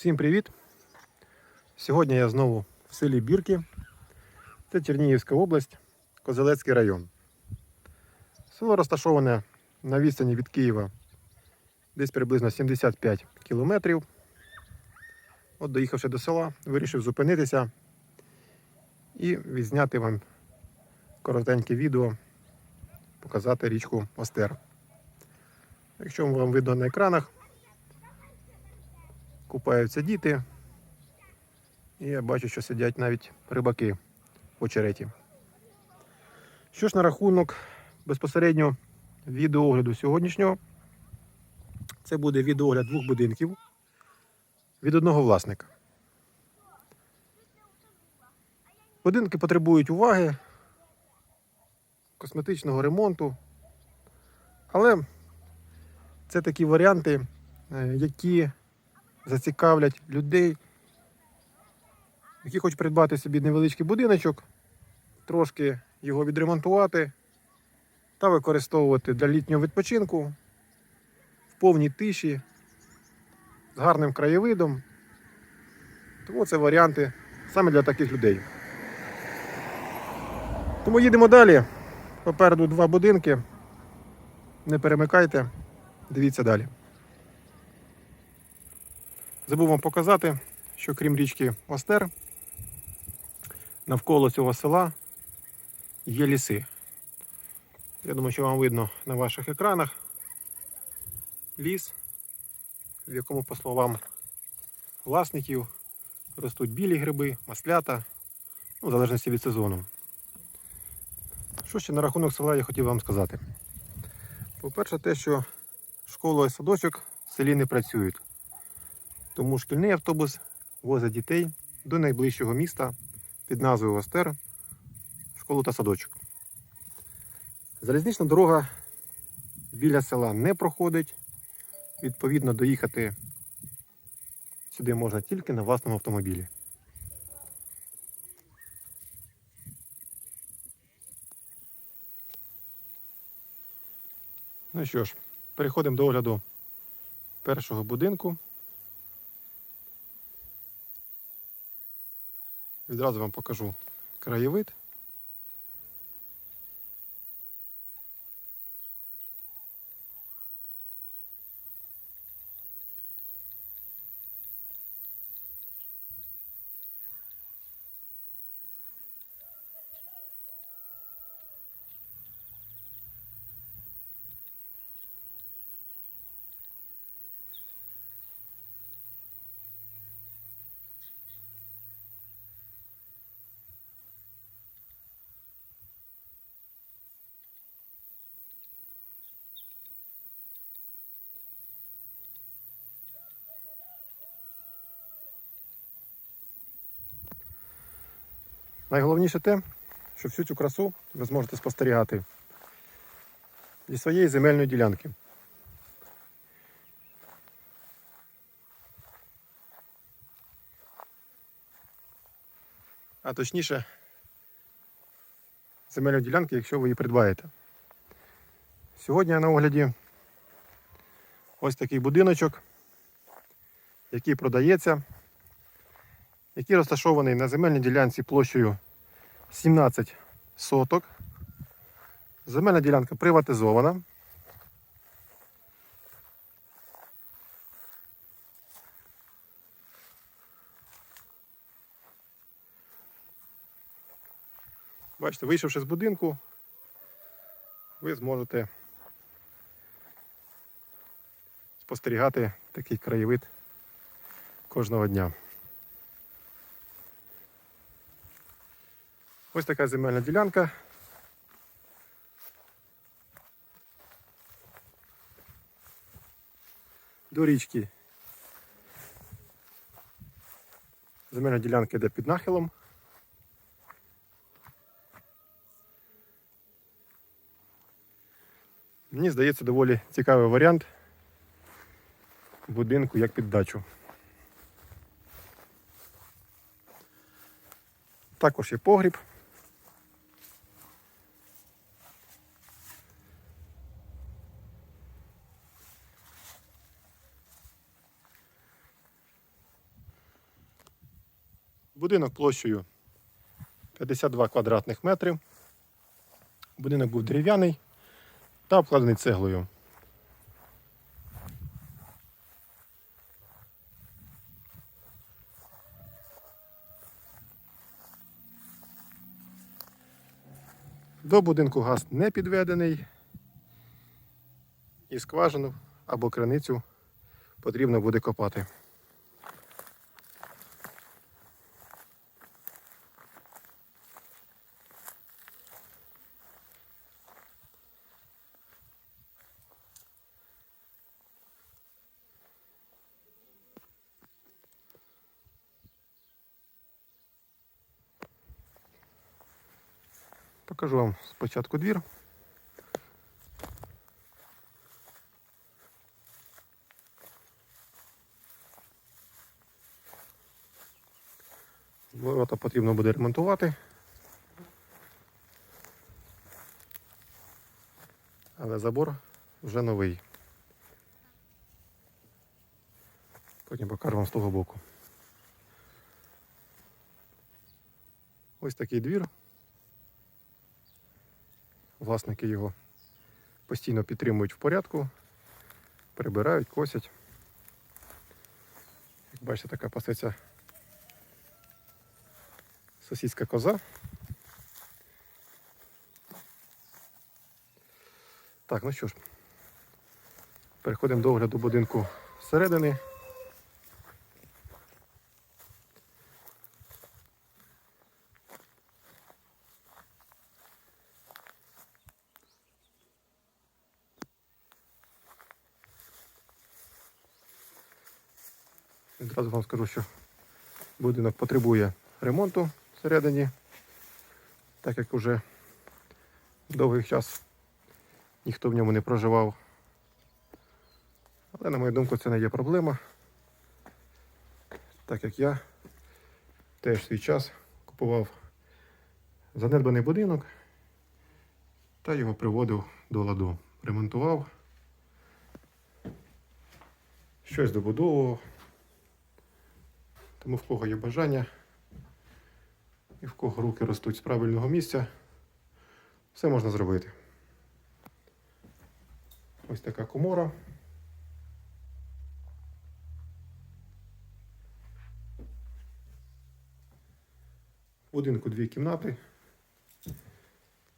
Всім привіт! Сьогодні я знову в селі Бірки. Це Чернігівська область, Козелецький район. Село розташоване на відстані від Києва десь приблизно 75 кілометрів. От доїхавши до села, вирішив зупинитися і відзняти вам коротеньке відео, показати річку Остер. Якщо вам видно на екранах, купаються діти. І я бачу, що сидять навіть рибаки в очереті. Що ж на рахунок безпосередньо відеоогляду сьогоднішнього, це буде відеоогляд двох будинків від одного власника. Будинки потребують уваги, косметичного ремонту, але це такі варіанти, е, які зацікавлять людей, які хочуть придбати собі невеличкий будиночок, трошки його відремонтувати та використовувати для літнього відпочинку в повній тиші, з гарним краєвидом. Тому це варіанти саме для таких людей. Тому їдемо далі. Попереду два будинки. Не перемикайте, дивіться далі. Забув вам показати, що крім річки Остер, навколо цього села є ліси. Я думаю, що вам видно на ваших екранах ліс, в якому, по словам власників, ростуть білі гриби, маслята, ну, в залежності від сезону. Що ще на рахунок села я хотів вам сказати? По-перше, те, що школа і садочок в селі не працюють. Тому шкільний автобус возить дітей до найближчого міста під назвою Остер, школу та садочок. Залізнична дорога біля села не проходить. Відповідно, доїхати сюди можна тільки на власному автомобілі. Ну що ж, переходимо до огляду першого будинку. Відразу вам покажу краєвид. Найголовніше те, що всю цю красу ви зможете спостерігати зі своєї земельної ділянки. А точніше, земельної ділянки, якщо ви її придбаєте. Сьогодні на огляді ось такий будиночок, який продається який розташований на земельній ділянці площею 17 соток. Земельна ділянка приватизована. Бачите, вийшовши з будинку, ви зможете спостерігати такий краєвид кожного дня. Ось така земельна ділянка. До річки. Земельна ділянка йде під нахилом. Мені здається доволі цікавий варіант будинку як під дачу. Також є погріб. Будинок площею 52 квадратних метри. Будинок був дерев'яний та обкладений цеглою. До будинку газ не підведений. І скважину або криницю потрібно буде копати. Покажу вам спочатку двір. Ворота потрібно буде ремонтувати. Але забор вже новий. Потім покажу вам з того боку. Ось такий двір. Власники його постійно підтримують в порядку, прибирають, косять. Як бачите, така пасеться сусідська коза. Так, ну що ж, переходимо до огляду будинку всередини. Відразу вам скажу, що будинок потребує ремонту всередині, так як уже довгий час ніхто в ньому не проживав. Але, на мою думку, це не є проблема, так як я теж свій час купував занедбаний будинок та його приводив до ладу. Ремонтував, щось добудовував. Тому в кого є бажання і в кого руки ростуть з правильного місця, все можна зробити. Ось така комора. В будинку дві кімнати.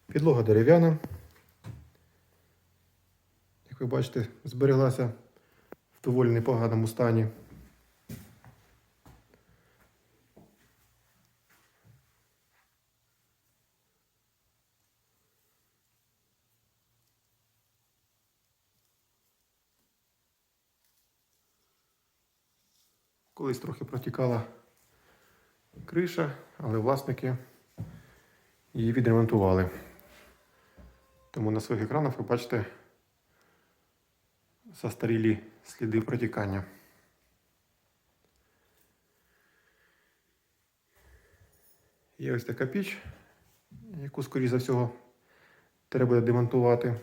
Підлога дерев'яна. Як ви бачите, збереглася в доволі непоганому стані. Колись трохи протікала криша, але власники її відремонтували. Тому на своїх екранах ви бачите застарілі сліди протікання. Є ось така піч, яку, скоріш за всього, треба буде демонтувати.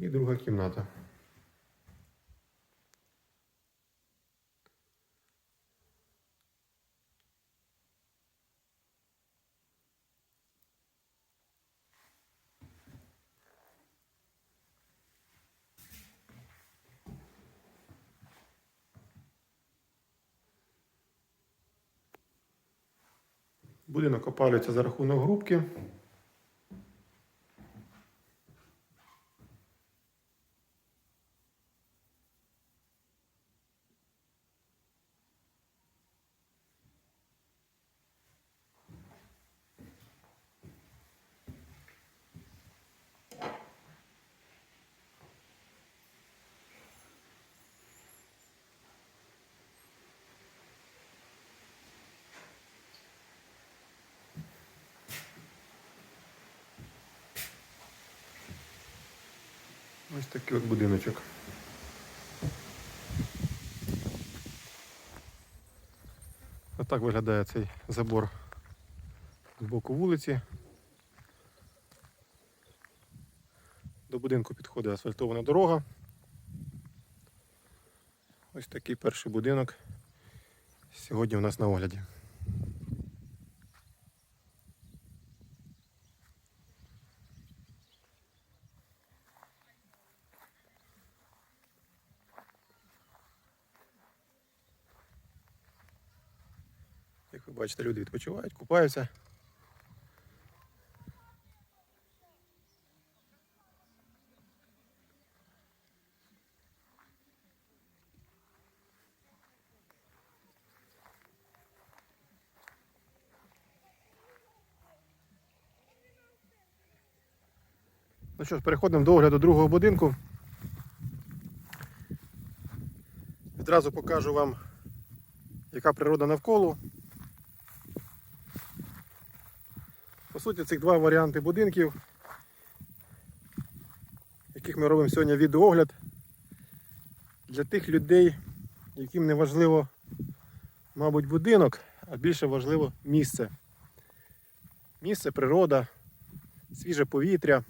І друга кімната. Будинок опалюється за рахунок грубки. Ось такий от будиночок. Отак виглядає цей забор з боку вулиці. До будинку підходить асфальтована дорога. Ось такий перший будинок сьогодні у нас на огляді. Бачите, люди відпочивають, купаються. Ну що ж, переходимо до огляду другого будинку. Відразу покажу вам, яка природа навколо. По суті, цих два варіанти будинків, яких ми робимо сьогодні відеоогляд для тих людей, яким не важливо, мабуть, будинок, а більше важливо місце. Місце, природа, свіже повітря.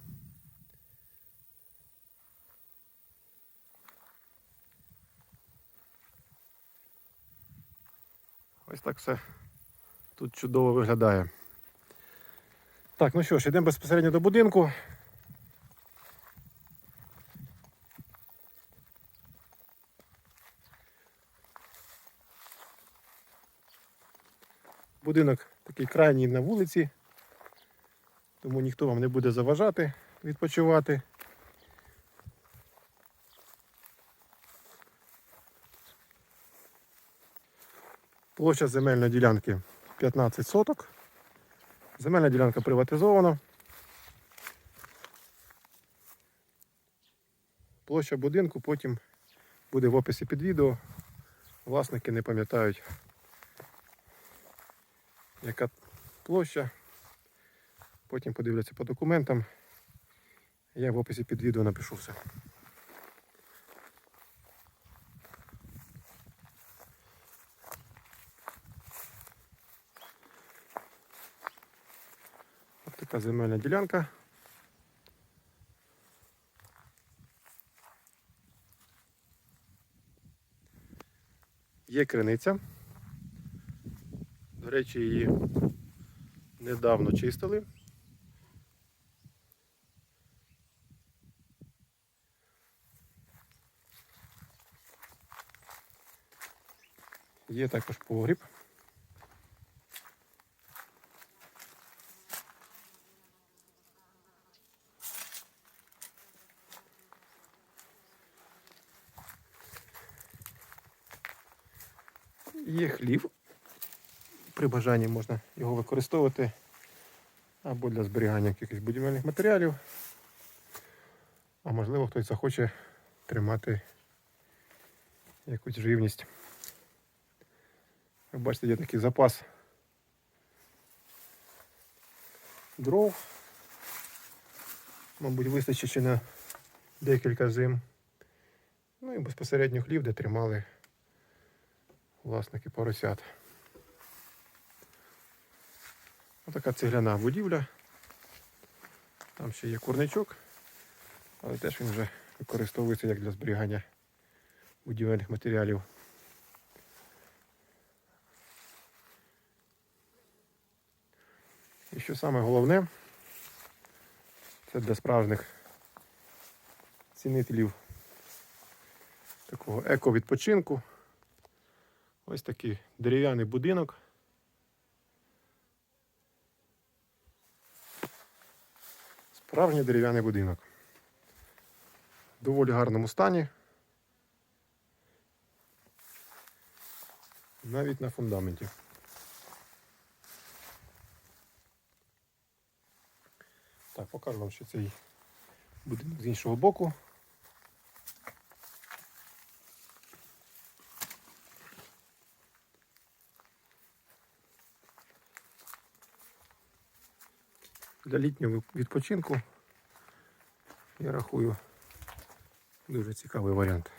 Ось так все тут чудово виглядає. Так, ну що ж, йдемо безпосередньо до будинку. Будинок такий крайній на вулиці, тому ніхто вам не буде заважати відпочивати. Площа земельної ділянки 15 соток. Земельна ділянка приватизована. Площа будинку потім буде в описі під відео. Власники не пам'ятають, яка площа. Потім подивляться по документам. Я в описі під відео напишу все. Така земельна ділянка. Є криниця. До речі, її недавно чистили. Є також погріб. Є хлів. При бажанні можна його використовувати або для зберігання якихось будівельних матеріалів. А можливо хтось захоче тримати якусь живність. Ви бачите, є такий запас дров. Мабуть, вистачить ще на декілька зим. Ну і безпосередньо хлів, де тримали власники поросят. Отака цегляна будівля. Там ще є курничок, але теж він вже використовується як для зберігання будівельних матеріалів. І що саме головне, це для справжніх цінителів такого еко-відпочинку. Ось такий дерев'яний будинок. Справжній дерев'яний будинок. В доволі гарному стані. Навіть на фундаменті. Так, покажу вам ще цей будинок з іншого боку. Для літнього відпочинку я рахую дуже цікавий варіант.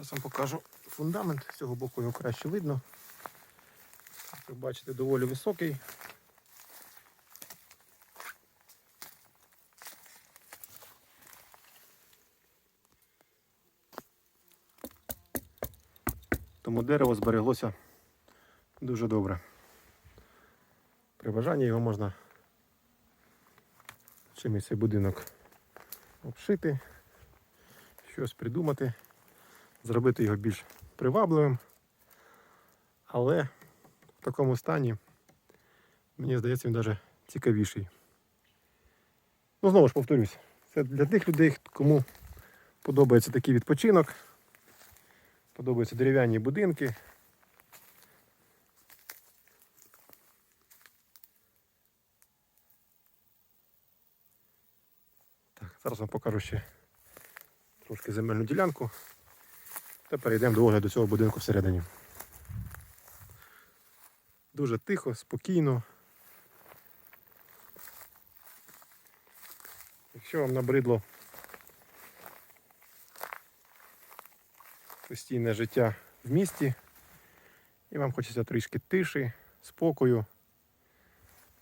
Зараз вам покажу фундамент. З цього боку його краще видно. Як ви бачите, доволі високий. Тому дерево збереглося дуже добре. При бажанні його можна чимось цей будинок обшити, щось придумати, зробити його більш привабливим. Але в такому стані, мені здається, він навіть цікавіший. Ну, знову ж повторюсь, це для тих людей, кому подобається такий відпочинок, подобаються дерев'яні будинки. Так, зараз вам покажу ще трошки земельну ділянку. Та перейдемо до огляду цього будинку всередині. Дуже тихо, спокійно. Якщо вам набридло постійне життя в місті і вам хочеться трішки тиші, спокою,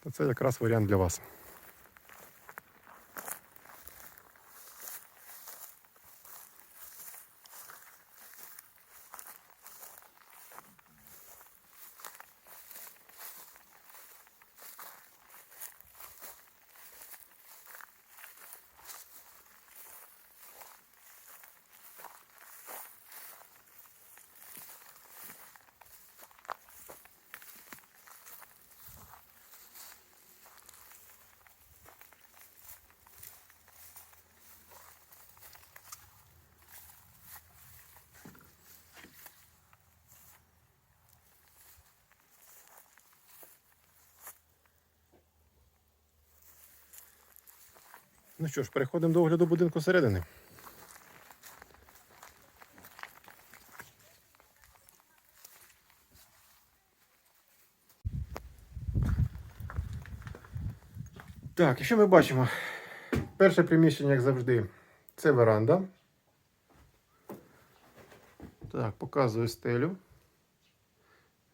то це якраз варіант для вас. Ну що ж, переходимо до огляду будинку середини. Так, і що ми бачимо? Перше приміщення, як завжди, це веранда. Так, показую стелю.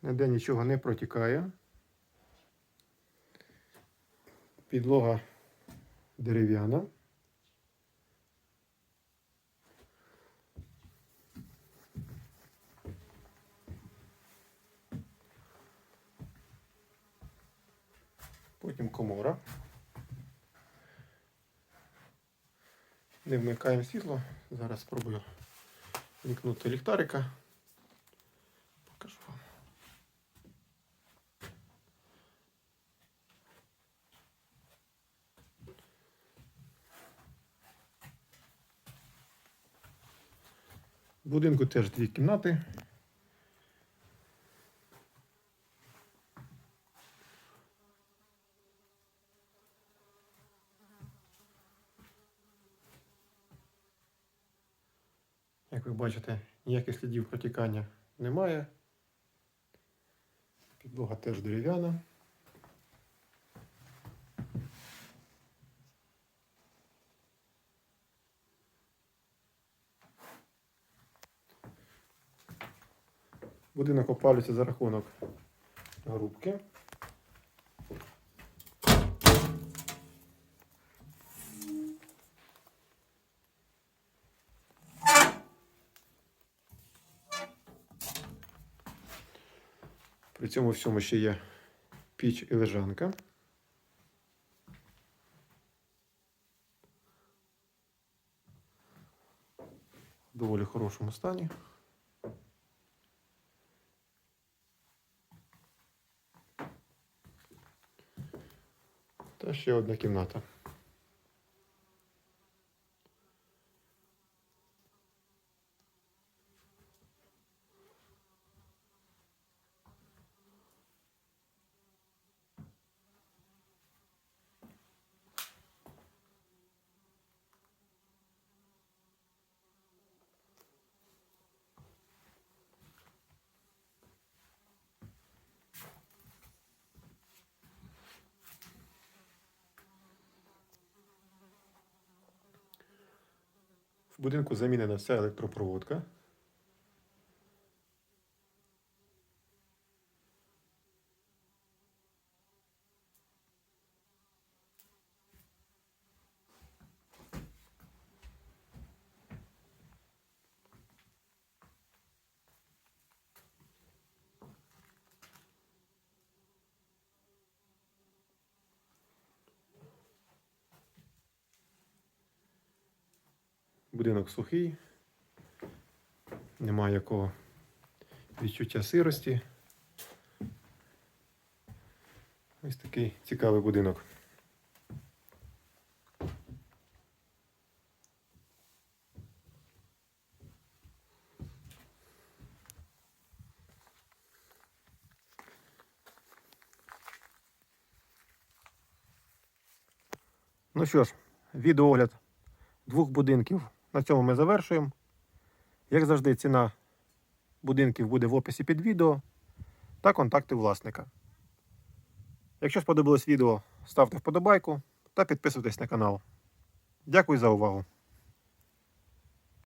Ніде нічого не протікає. Підлога дерев'яна. Потім комора. Не вмикаємо світло. Зараз спробую вмикнути ліхтарика. Покажу вам. В будинку теж дві кімнати. Як ви бачите, ніяких слідів протікання немає. Підлога теж дерев'яна. Будинок опалюється за рахунок грубки. При цьому всьому ще є піч і лежанка. В доволі хорошому стані. Ще одна кімната. Будинку замінена вся електропроводка. Будинок сухий. Немає якого відчуття сирості. Ось такий цікавий будинок. Ну що ж, відеоогляд двох будинків. На цьому ми завершуємо. Як завжди, ціна будинків буде в описі під відео та контакти власника. Якщо сподобалось відео, ставте вподобайку та підписуйтесь на канал. Дякую за увагу!